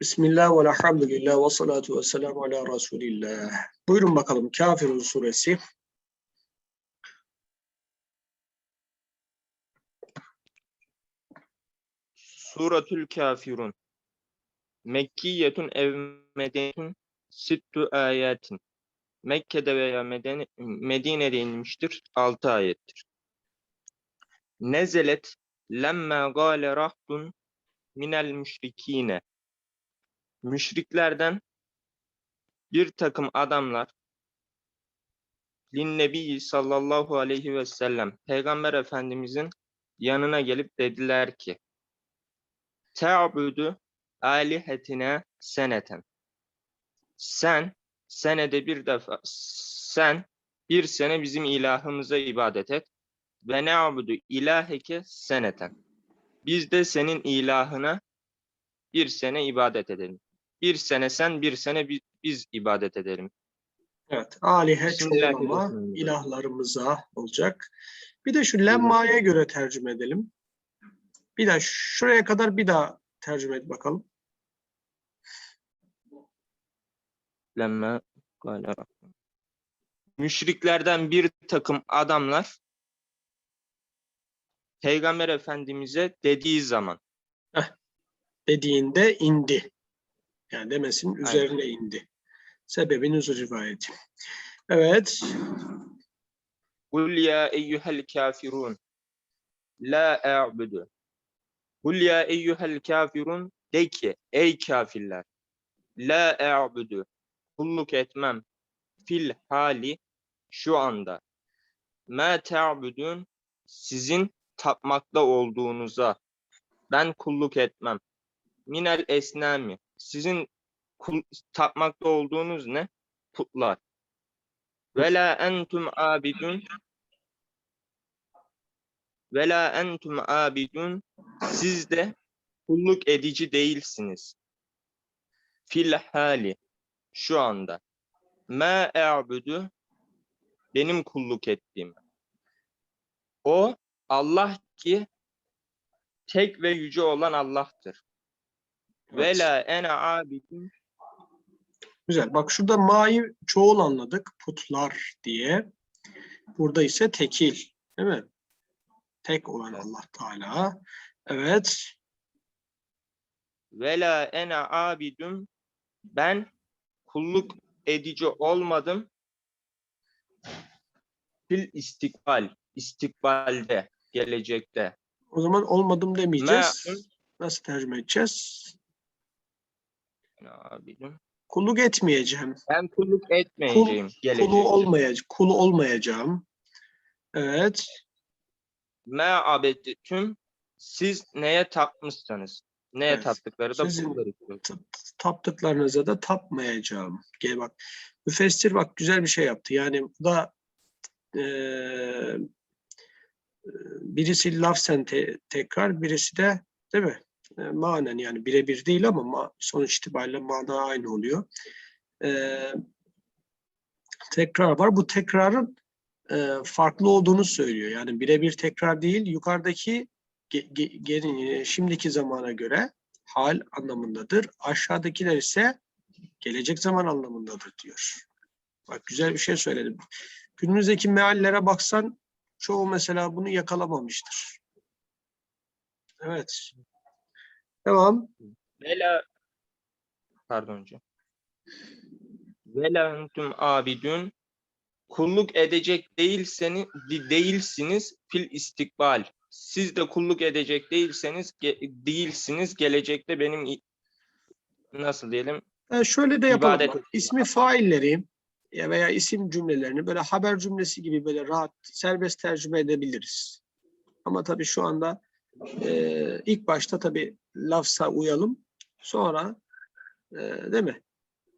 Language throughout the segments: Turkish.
Bismillah ve elhamdülillah ve salatu ve selamu ala Resulillah. Buyurun bakalım Kafirun suresi. Suratül Kafirun. Mekkiyetun ev medeniyetun sittu ayetin. Mekke'de veya Medine, Medine'de inmiştir. 6 ayettir. Nezelet lemme gâle rahdun minel müşrikine. Müşriklerden bir takım adamlar Linnebi sallallahu aleyhi ve sellem Peygamber Efendimizin yanına gelip dediler ki Te'abudu alihetine seneten. Sen senede bir defa sen bir sene bizim ilahımıza ibadet et ve ne'abudu ilaheke seneten. Biz de senin ilahına bir sene ibadet edelim. Bir sene sen, bir sene bi- biz ibadet edelim. Evet. Alihe çoğulama ilahlarımıza olacak. Bir de şu lemmaya göre tercüme edelim. Bir de şuraya kadar bir daha tercüme et bakalım. Lemme. Müşriklerden bir takım adamlar Peygamber Efendimiz'e dediği zaman Dediğinde indi. Yani demesinin üzerine indi. Sebebin üzü rivayeti. Evet. Kul ya eyyuhel kafirun la a'budu. Kul ya eyyuhel kafirun de ki ey kafirler la a'budu. Kulluk etmem fil hali şu anda. Ma ta'budun sizin tapmakta olduğunuza ben kulluk etmem. Minel esnami sizin tapmakta olduğunuz ne? Putlar. Ve la entum abidun ve la entum abidun siz de kulluk edici değilsiniz. Fil hali şu anda. Ma e'budu benim kulluk ettiğim. O Allah ki tek ve yüce olan Allah'tır. Ve la ene abidun Güzel. Bak şurada ma'yı çoğul anladık. Putlar diye. Burada ise tekil. Değil mi? Tek olan Allah Teala. Evet. ve la ene abidun ben kulluk edici olmadım. Fil istikbal, istikbalde, gelecekte. O zaman olmadım demeyeceğiz. Nasıl tercüme edeceğiz? Abidun. Kulluk etmeyeceğim. Ben kulluk etmeyeceğim gelecekte. Kulu olmayacağım. Kul olmayacağım. Evet. Ma abedtüm siz neye tapmışsanız. Neye Evet. taptıkları da t- taptıklarınıza da tapmayacağım. Gel bak. Müfessir bak güzel bir şey yaptı. Yani bu da eee, birisi lafzen te- tekrar, birisi de değil mi? E, manen yani birebir değil ama ma- sonuç itibariyle mana aynı oluyor. Eee, tekrar var. Bu tekrarın e, farklı olduğunu söylüyor. Yani birebir tekrar değil, yukarıdaki ge- ge- geri- şimdiki zamana göre hal anlamındadır. Aşağıdakiler ise gelecek zaman anlamındadır diyor. Bak güzel bir şey söyledim. Günümüzdeki meallere baksan çoğu mesela bunu yakalamamıştır. Evet. Devam. Ve la pardon hocam. Ve la entum abidun kulluk edecek değilseniz değilsiniz fil istikbal. Siz de kulluk edecek değilseniz ge- değilsiniz gelecekte benim nasıl diyelim E, şöyle de yapalım. İbadet. İsmi failleri ya veya isim cümlelerini böyle haber cümlesi gibi böyle rahat serbest tercüme edebiliriz. Ama tabii şu anda e, ilk başta tabii lafza uyalım. Sonra e, değil mi?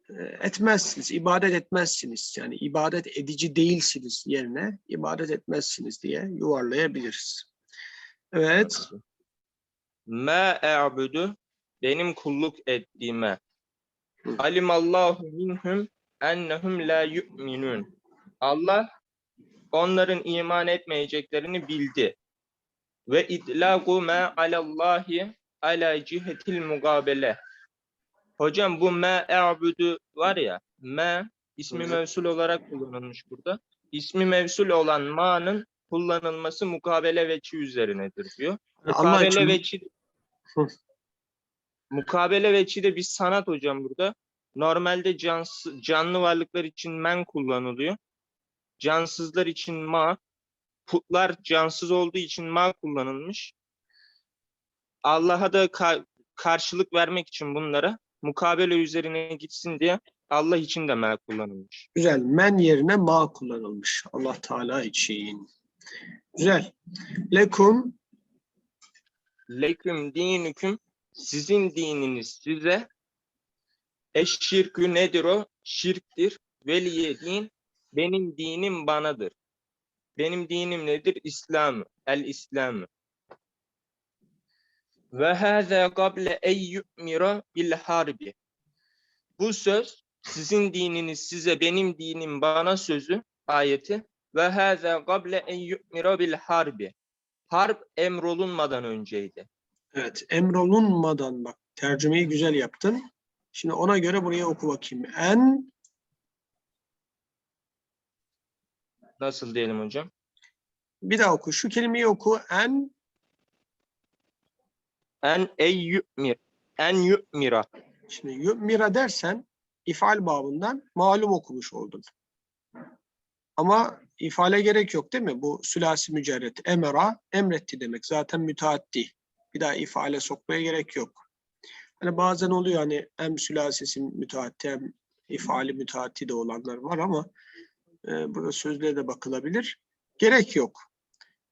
E, etmezsiniz, ibadet etmezsiniz. Yani ibadet edici değilsiniz yerine ibadet etmezsiniz diye yuvarlayabiliriz. Evet. ma e'budu benim kulluk ettiğime Hı. alimallahu minhum ennehum la yu'minun. Allah onların iman etmeyeceklerini bildi. Ve idlagu ma alallahi ala cihetil mugabele. Hocam bu me e'budu var ya me ismi mevsul olarak kullanılmış burada. İsmi mevsul olan ma'nın kullanılması mukabele veçi üzerinedir diyor. Allah Mukabele veçi. Mukabele veçi de bir sanat hocam burada. Normalde cansı, canlı varlıklar için men kullanılıyor. Cansızlar için ma. Putlar cansız olduğu için ma kullanılmış. Allah'a da ka- karşılık vermek için bunlara mukabele üzerine gitsin diye Allah için de ma kullanılmış. güzel. Men yerine ma kullanılmış. Allah Teala için. Güzel. Lekum Leküm dinüküm sizin dininiz size eşşirkü nedir o? Şirktir. Veliye din benim dinim banadır. Benim dinim nedir? İslam. El İslam. Ve hâzâ gable ey yu'mira bil harbi. Bu söz sizin dininiz size benim dinim bana sözü ayeti ve hâzâ gable ey yu'mira bil harbi. Harp emrolunmadan önceydi. evet emrolunmadan bak tercümeyi güzel yaptın. Şimdi ona göre buraya oku bakayım. En Nasıl diyelim hocam? bir daha oku. Şu kelimeyi oku. En En ey yu'mir. En yu'mira. Şimdi yu'mira dersen ifal babından malum okumuş oldun. Ama ifale gerek yok değil mi? Bu sülasi mücerret. Emera, emretti demek. Zaten müteaddi. Bir daha ifale sokmaya gerek yok. Hani bazen oluyor hani hem sülasisi müteaddi hem ifali müteaddi de olanlar var ama e, burada sözlüğe de bakılabilir. Gerek yok.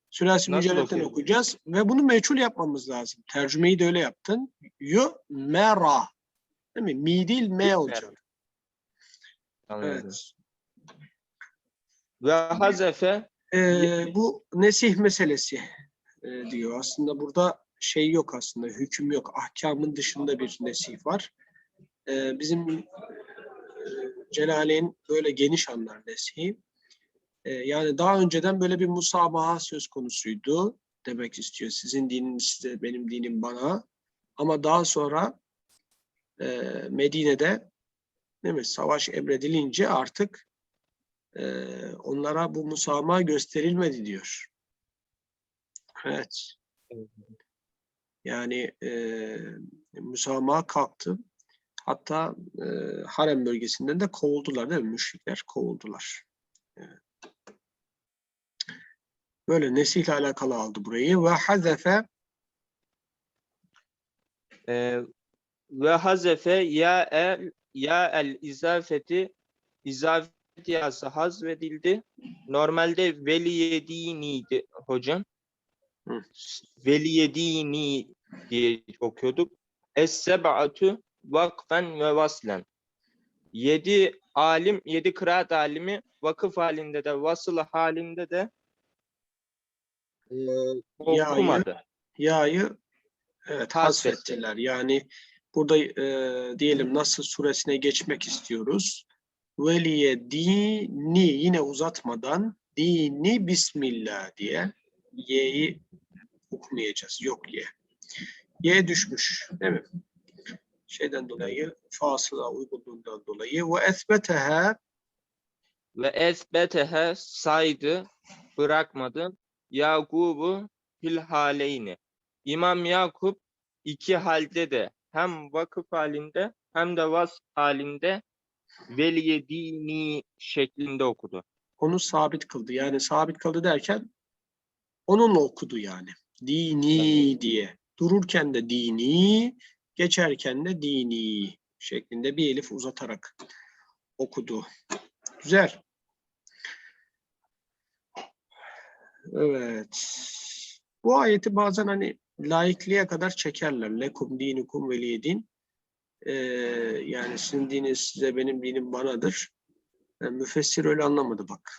Sülasi mücerretten okuyacağız ve bunu meçhul yapmamız lazım. Tercümeyi de öyle yaptın. Yu'mera. Değil mi? Mi değil me olacak. Anladım. Evet. Ve hazefe Ee, bu nesih meselesi e, diyor. Aslında burada şey yok aslında, hüküm yok. Ahkamın dışında bir nesih var. Ee, bizim Celaleyn böyle geniş anlar nesihi. Ee, yani daha önceden böyle bir musamaha söz konusuydu demek istiyor. Sizin dininiz size, benim dinim bana. Ama daha sonra e, Medine'de değil mi, savaş emredilince artık e, onlara bu musamaha gösterilmedi diyor. Evet. Yani e, musamaha kalktı. Hatta e, harem bölgesinden de kovuldular değil mi? Müşrikler kovuldular. Evet. Böyle nesihle alakalı aldı burayı. Ve hazefe e, ve hazefe ya el ya el izafeti izafet yazısı hazvedildi. Normalde veliyediniydi hocam. Hı. Veliyedini diye okuyorduk. Es-seb'atu vakfen ve vaslen. Yedi alim, yedi kıraat alimi vakıf halinde de vasıl halinde de e, okumadı. ya'yı evet, Hasfetti. hasfettiler. Yani burada e, diyelim Nasr suresine geçmek istiyoruz. Veliye dini yine uzatmadan dini bismillah diye y'yi okumayacağız. Yok ye. Y düşmüş değil mi? Şeyden dolayı fasıla uygunluğundan dolayı ve esbeteha ve esbetehe saydı, bırakmadı. Yakub'u fil haleyni. İmam Yakup iki halde de hem vakıf halinde hem de vas halinde veliye dini şeklinde okudu. onu sabit kıldı. Yani sabit kıldı derken onunla okudu yani. Dini diye. Dururken de dini, geçerken de dini şeklinde bir elif uzatarak okudu. Güzel. Evet. Bu ayeti bazen hani laikliğe kadar çekerler. Lekum dinukum veliyedin. Ee, yani sizin dininiz size benim dinim banadır. Yani müfessir öyle anlamadı bak.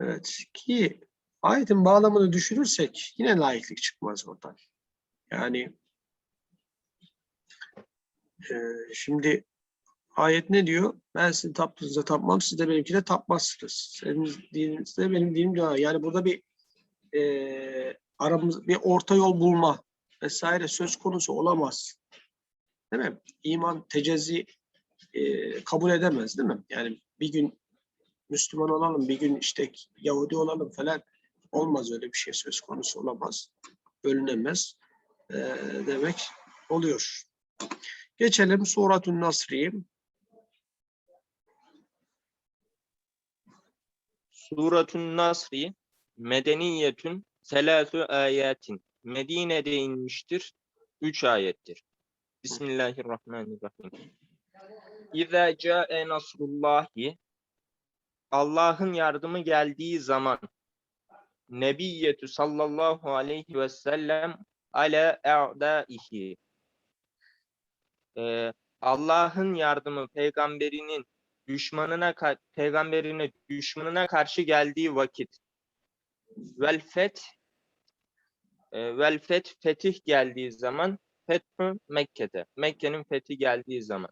Evet ki ayetin bağlamını düşürürsek yine laiklik çıkmaz oradan. Yani e, şimdi ayet ne diyor? Ben sizin taptığınıza tapmam, siz de benimkine tapmazsınız. Senin dininizde benim dinim de Yani burada bir e, aramız bir orta yol bulma vesaire söz konusu olamaz. Değil mi? İman tecezzi e, kabul edemez değil mi? Yani bir gün Müslüman olalım, bir gün işte Yahudi olalım falan olmaz öyle bir şey söz konusu olamaz. Bölünemez e, demek oluyor. Geçelim Suratun Nasri. Suratun Nasri medeniyetün selâsü ayatin. Medine'de inmiştir. Üç ayettir. Bismillahirrahmanirrahim. İzâ câe nasrullahi Allah'ın yardımı geldiği zaman Nebiyyetü sallallahu aleyhi ve sellem ala e'dâihi Ee, Allah'ın yardımı peygamberinin düşmanına peygamberine düşmanına karşı geldiği vakit vel fet e, vel fet fetih geldiği zaman fethu Mekke'de Mekke'nin fethi geldiği zaman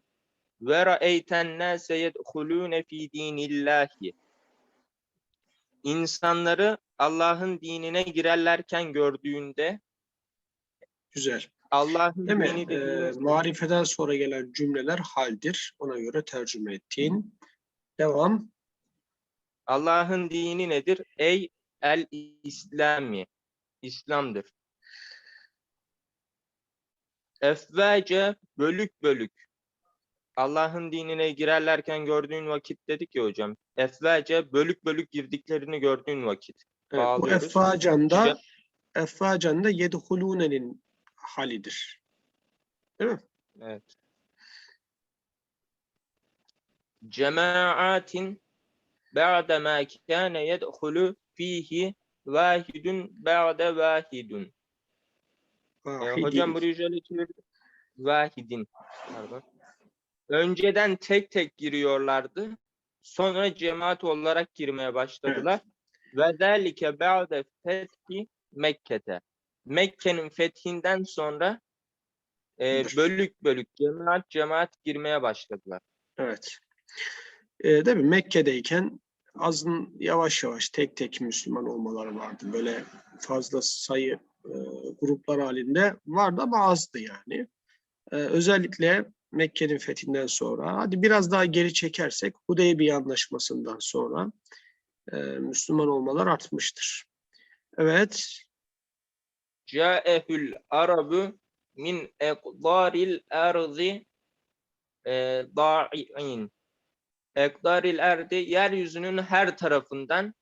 ve ra'eyten nase yedhulune fi dinillahi insanları Allah'ın dinine girerlerken gördüğünde Güzel. Allah'ın Değil mi? Ee, marifeden sonra gelen cümleler haldir. Ona göre tercüme ettiğin. Devam. Allah'ın dini nedir? Ey el İslami. İslam'dır. Efvace bölük bölük. Allah'ın dinine girerlerken gördüğün vakit dedik ya hocam. Efvace bölük bölük girdiklerini gördüğün vakit. Evet, bu effacan'da İşte- effacan'da yedhulune'nin halidir. Değil mi? Evet. Cemaatin ba'de ma kâne yedhulu fihi vahidun ba'de vahidun. Vahidi. hocam burayı şöyle çevirdim. Vahidin. Pardon. Önceden tek tek giriyorlardı. Sonra cemaat olarak girmeye başladılar. Ve zâlike ba'de fethi Mekke'te. Mekke'nin fethinden sonra e, bölük bölük cemaat cemaat girmeye başladılar. Evet. Ee, değil mi? Mekke'deyken azın yavaş yavaş tek tek Müslüman olmaları vardı. Böyle fazla sayı e, gruplar halinde vardı ama azdı yani. Ee, özellikle Mekke'nin fethinden sonra, hadi biraz daha geri çekersek Hudeybiye Anlaşması'ndan sonra e, Müslüman olmalar artmıştır. Evet, Câehül arabu min ekdaril erzi e, da'i'in. Ekdaril erdi yeryüzünün her tarafından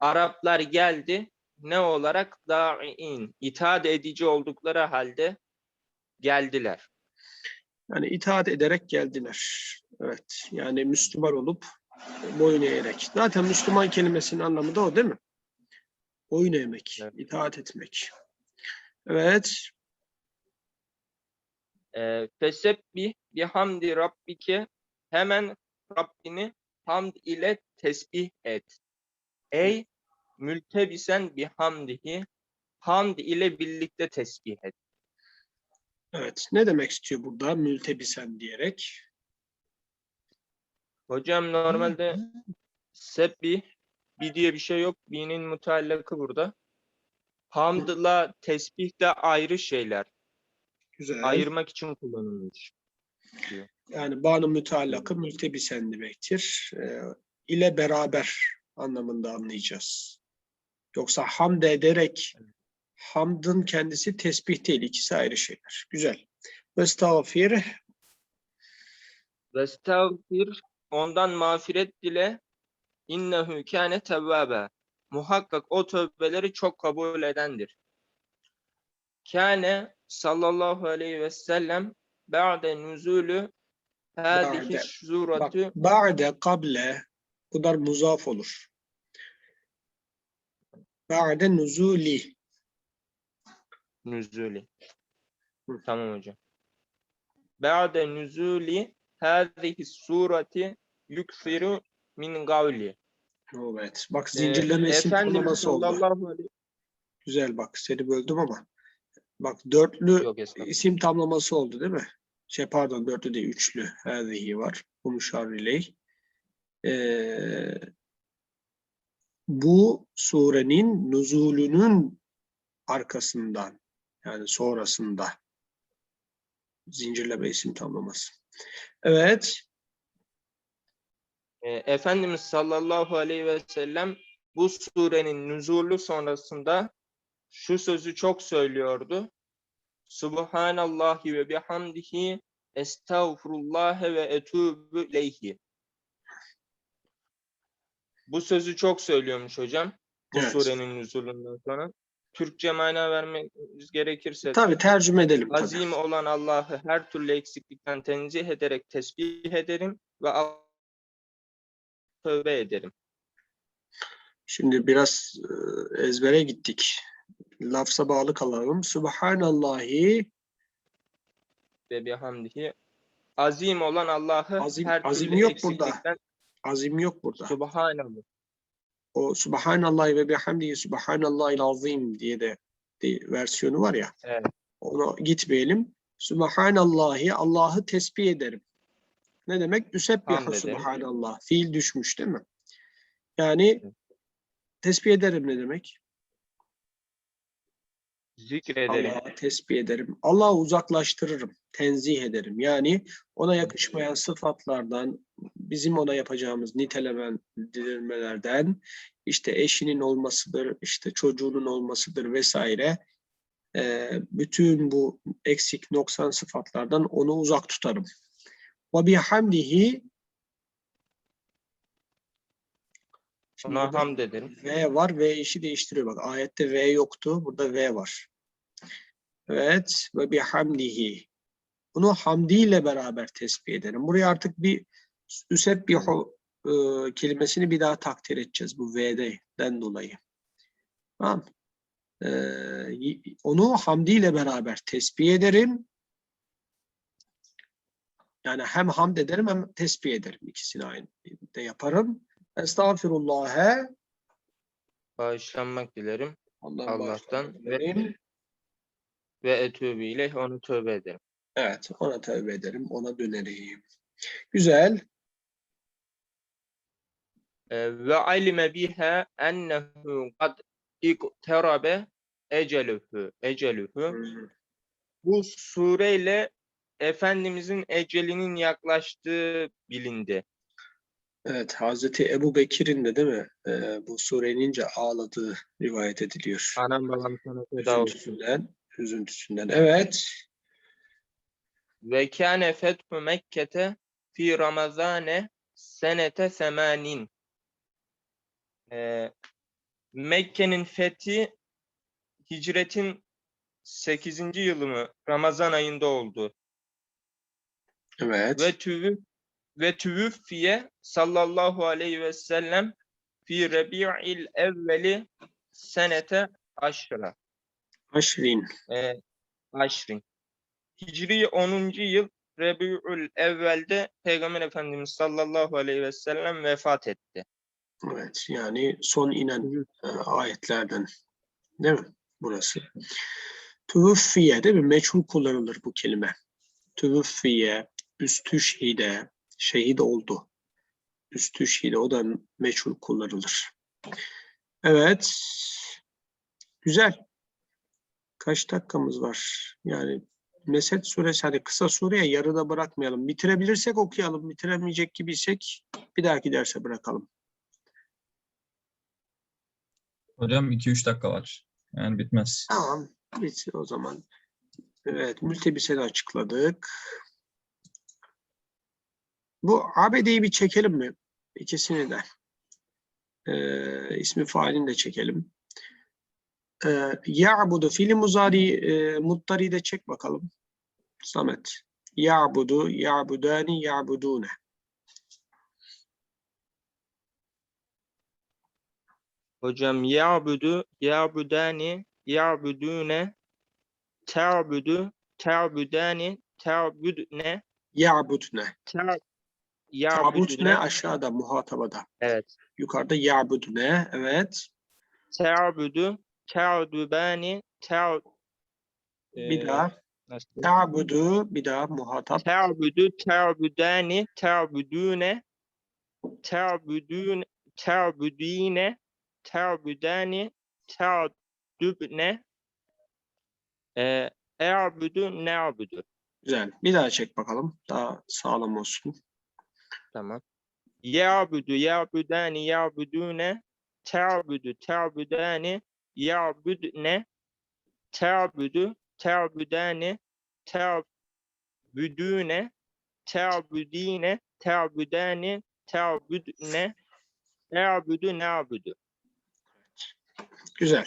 Araplar geldi. Ne olarak? Da'i'in. İtaat edici oldukları halde geldiler. yani itaat ederek geldiler. Evet, yani Müslüman olup boyun eğerek. Zaten Müslüman kelimesinin anlamı da o değil mi? Boyun eğmek, Evet. itaat etmek. Evet, E, Fesebbih bihamdi rabbike hemen Rabbini hamd ile tesbih et. Ey mültebisen bihamdihi hamd ile birlikte tesbih et. evet. Ne demek istiyor burada mültebisen diyerek? Hocam normalde sebbih bir diye bir şey yok. Binin mutallakı burada. Hamdla tesbih de ayrı şeyler. Güzel. Ayırmak için kullanılmış. Yani bağını müteallakı mültebisen demektir. Ee, ile beraber anlamında anlayacağız. Yoksa hamd ederek hamdın kendisi tesbih değil. ikisi ayrı şeyler. Güzel. Estağfir. Ve estağfir ondan mağfiret dile innehu kâne tevvâbe. Muhakkak o tövbeleri çok kabul edendir. Kâne sallallahu aleyhi ve sellem ba'de Ba'de. Bak, suratü ba'de kable bunlar muzaf olur. Ba'de nuzuli. nüzuli. Hı. Tamam hocam. Ba'de nüzuli hâzihi sureti yuksiru min gavli. Evet. Bak Ee, zincirleme isim Efendimiz tamlaması oldu. sallallahu aleyhi Güzel bak seni böldüm ama. Bak dörtlü Yok isim tamlaması oldu değil mi? Şey pardon dörtlü değil üçlü. Hâzihi var. Bu müşarriley. Ee, bu surenin nuzulünün arkasından yani sonrasında Zincirleme isim tamlaması. Evet. E, Efendimiz sallallahu aleyhi ve sellem bu surenin nüzulü sonrasında şu sözü çok söylüyordu. Subhanallahi ve bihamdihi estağfurullah ve etûbü ileyhi. Bu sözü çok söylüyormuş hocam. Bu Evet. surenin nüzulünden sonra. Türkçe mana vermemiz gerekirse Tabii tercüme edelim. tabii. azim olan Allah'ı her türlü eksiklikten tenzih ederek tesbih ederim ve tövbe ederim. Şimdi biraz e, ezbere gittik. Lafza bağlı kalalım. Subhanallahi ve bihamdihi azim olan Allah'ı Azim- her azim türlü yok burada. eksiklikten azim yok burada. Subhanallah. O Subhanallahi ve bihamdihi Subhanallahil azim diye de bir versiyonu var ya. Evet. Ona gitmeyelim. Subhanallahi Allah'ı tesbih ederim. Ne demek? Üsebbihu. Subhanallah. Fiil düşmüş değil mi? Yani tesbih ederim ne demek? Zikrederim. Allah'a tesbih ederim. Allah'ı uzaklaştırırım. Tenzih ederim. Yani ona yakışmayan sıfatlardan, bizim ona yapacağımız nitelendirmelerden, işte eşinin olmasıdır, işte çocuğunun olmasıdır vesaire. Ee, bütün bu eksik noksan sıfatlardan onu uzak tutarım. Ve bihamdihi Şimdi Ona hamd ederim. V var. V işi değiştiriyor. Bak ayette V yoktu. Burada V var. Evet. Ve bihamdihi. Bunu hamdiyle beraber tesbih ederim. Buraya artık bir üsebbihu e, kelimesini bir daha takdir edeceğiz bu V'den dolayı. Tamam. Y- onu hamdiyle beraber tesbih ederim. Yani hem hamd ederim hem tesbih ederim. İkisini aynı de yaparım. Estağfirullah'e Bağışlanmak dilerim Allah'ın Allah'tan ve, ve etûbü ileyh onu tövbe ederim. Evet, ona tövbe ederim, ona dönerim. Güzel. Ee, Ve alime biha ennehu kad ikterabe eceluhu. Eceluhu. Bu sureyle Efendimizin ecelinin yaklaştığı bilindi. Evet, Hazreti Ebu Bekir'in de değil mi? Ee, bu sure inince ağladığı rivayet ediliyor. Anam babam sana feda olsun. Üzüntüsünden. Evet. Ve kâne fethu Mekke'te fi Ramazane senete semanin. Ee, Mekke'nin fethi hicretin 8. yılı mı? Ramazan ayında oldu. Evet. Ve tüvü ve tüvüffiye sallallahu aleyhi ve sellem fi Rebi'il evveli senete aşra. Aşrin. e, aşrin. Hicri 10. yıl Rebi'ül evvelde Peygamber Efendimiz sallallahu aleyhi ve sellem vefat etti. Evet, yani son inen e, ayetlerden değil mi? Burası. Tüvüffiye değil mi? Meçhul kullanılır bu kelime. Tüvüffiye, üstüşhide, şehit oldu. Üstüşhide, o da meçhul kullanılır. Evet. Güzel. Kaç dakikamız var? Yani Mesed suresi hani kısa sureye yarıda bırakmayalım. Bitirebilirsek okuyalım. Bitiremeyecek gibiysek bir dahaki derse bırakalım. Hocam 2-3 dakika var. Yani bitmez. Tamam. Bitsin o zaman. Evet. Mültebiseni açıkladık. Bu ABD'yi bir çekelim mi? İkisini de. Ee, ismi failini de çekelim. Ee, Ya'budu fiili muzari e, muttari de çek bakalım. Samet. Ya'budu, ya'budani, ya'budune. Hocam ya'budu, ya'budani, ya'budune, ta'budu, ta'budani, ta'budne, Ya'budne. ta- Tabut ne? Ya'budune, Aşağıda, muhatabada. evet, Yukarıda ya'budne. Evet. ta'budu, ta'dubani, ta' Bir Ee, daha. Ta'budu. Bir daha muhatap. Ta'budu, ta'budani, ta'budune, ta'budun, ta'budine, ta'budani, ta'dubne, e, e'budu, ne'budu. Güzel. Bir daha çek bakalım. Daha sağlam olsun. Tamam. Ya'budu ya'budani ya'budune ta'budu ta'budani ya'budne ta'budu ta'budani ta'budune ta'budine ta'budani ta'budne na'budu na'budu. Güzel.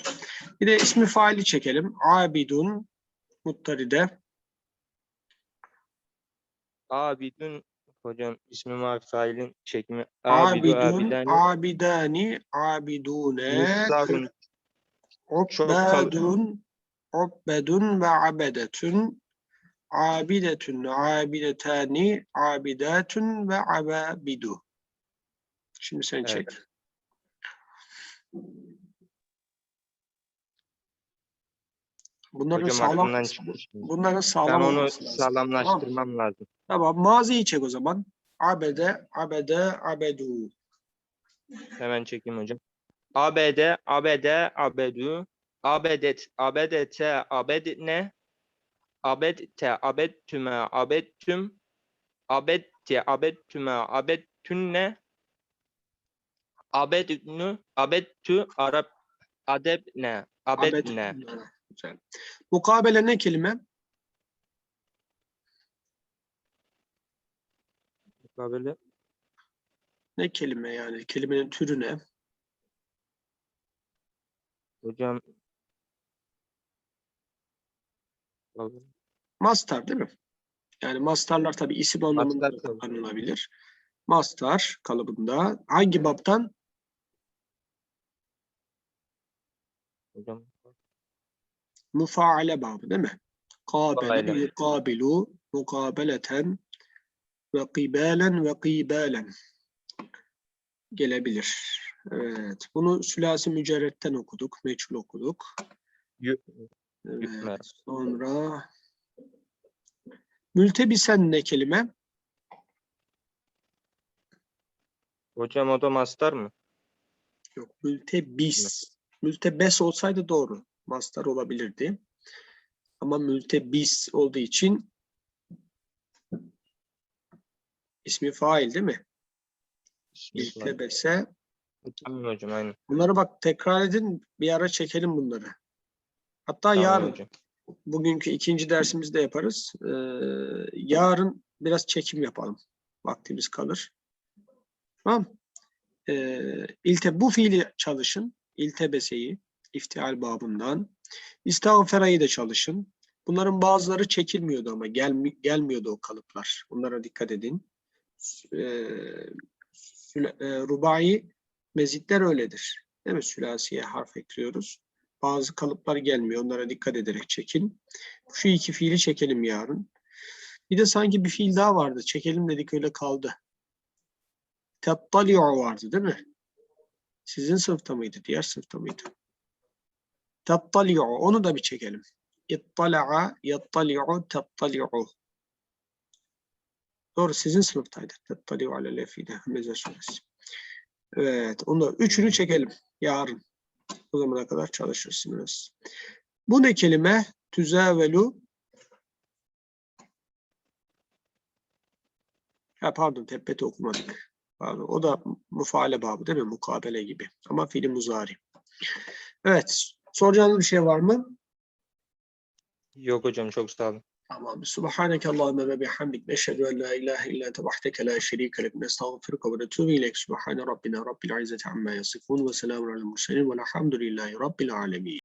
Bir de ismi faili çekelim. Abidun muttaride. Abidun hocam ismi mafi failin çekimi abidu Abidun, abidani abidune. Ubbedun, ubbedun ve abedetun. Abidetun, abidetani, abidatun ve ababidu. Şimdi sen Evet. çek. Bunların hocam sağlam, bunların Ben sağlam onu olması lazım. Sağlamlaştırmam lazım. Tamam. Maziyi çek o zaman. Abede, abede, abedu. Hemen çekeyim hocam. Abede, abede, abedu, abedet, abedete, abedne, abedte, abettüme, abettüm, abette, abettüme, abettünne, abednü, abettü, arab, adebne, abedne. Güzel. Mukabele ne kelime? Böyle Ne kelime yani? Kelimenin türü ne? hocam Mastar değil mi? Yani mastarlar tabii isim anlamında kullanılabilir. Mastar kalıbında. Hangi baptan? hocam Mufaale babı değil mi? Kabele, yukabilu, mukabeleten ve kibalen ve kibalen gelebilir. Evet. Bunu sülasi mücerretten okuduk. Meçhul okuduk. Evet. Sonra mültebisen ne kelime? hocam o da mastar mı? Yok. Mültebis. Mültebes olsaydı doğru. Mastar olabilirdi. Ama mültebis olduğu için ismi fail değil mi? İltebese. Tamam hocam aynen. Bunları bak tekrar edin. Bir ara çekelim bunları. Hatta Tamam yarın hocam. bugünkü ikinci dersimizde yaparız. Ee, yarın biraz çekim yapalım. Vaktimiz kalır. Tamam. Ee, ilte, bu fiili çalışın. İltebeseyi, iftial babından. İstağferayı da çalışın. Bunların bazıları çekilmiyordu ama gelmi, gelmiyordu o kalıplar. Bunlara dikkat edin. Ee, rubai mezitler öyledir. Değil mi? Sülasiye harf ekliyoruz. Bazı kalıplar gelmiyor. Onlara dikkat ederek çekin. Şu iki fiili çekelim yarın. Bir de sanki bir fiil daha vardı. Çekelim dedik öyle kaldı. Tettali'u vardı değil mi? Sizin sınıfta mıydı? Diğer sınıfta mıydı? Tettali'u. Onu da bir çekelim. İttala'a, yattali'u, tettali'u. Doğru sizin sınıftaydı. Tettali'u ale lefide. Hameze suresi. Evet. Onu da üçünü çekelim. Yarın. O zamana kadar çalışırsınız. Bu ne kelime? Tüzevelu. Ha, pardon tepete okumadık. Pardon. O da mufaale babı değil mi? Mukabele gibi. Ama fiili muzari. Evet. Soracağınız bir şey var mı? Yok hocam çok sağ olun. Tamam. Subhaneke Allahümme ve bihamdik. Neşhedü en la ilahe illa ente vahdeke la şerike lek. Nestağfiruka ve netubu ilek. Subhane Rabbina Rabbil izzeti amma yasifun ve selamun alel murselin ve elhamdülillahi Rabbil alemin.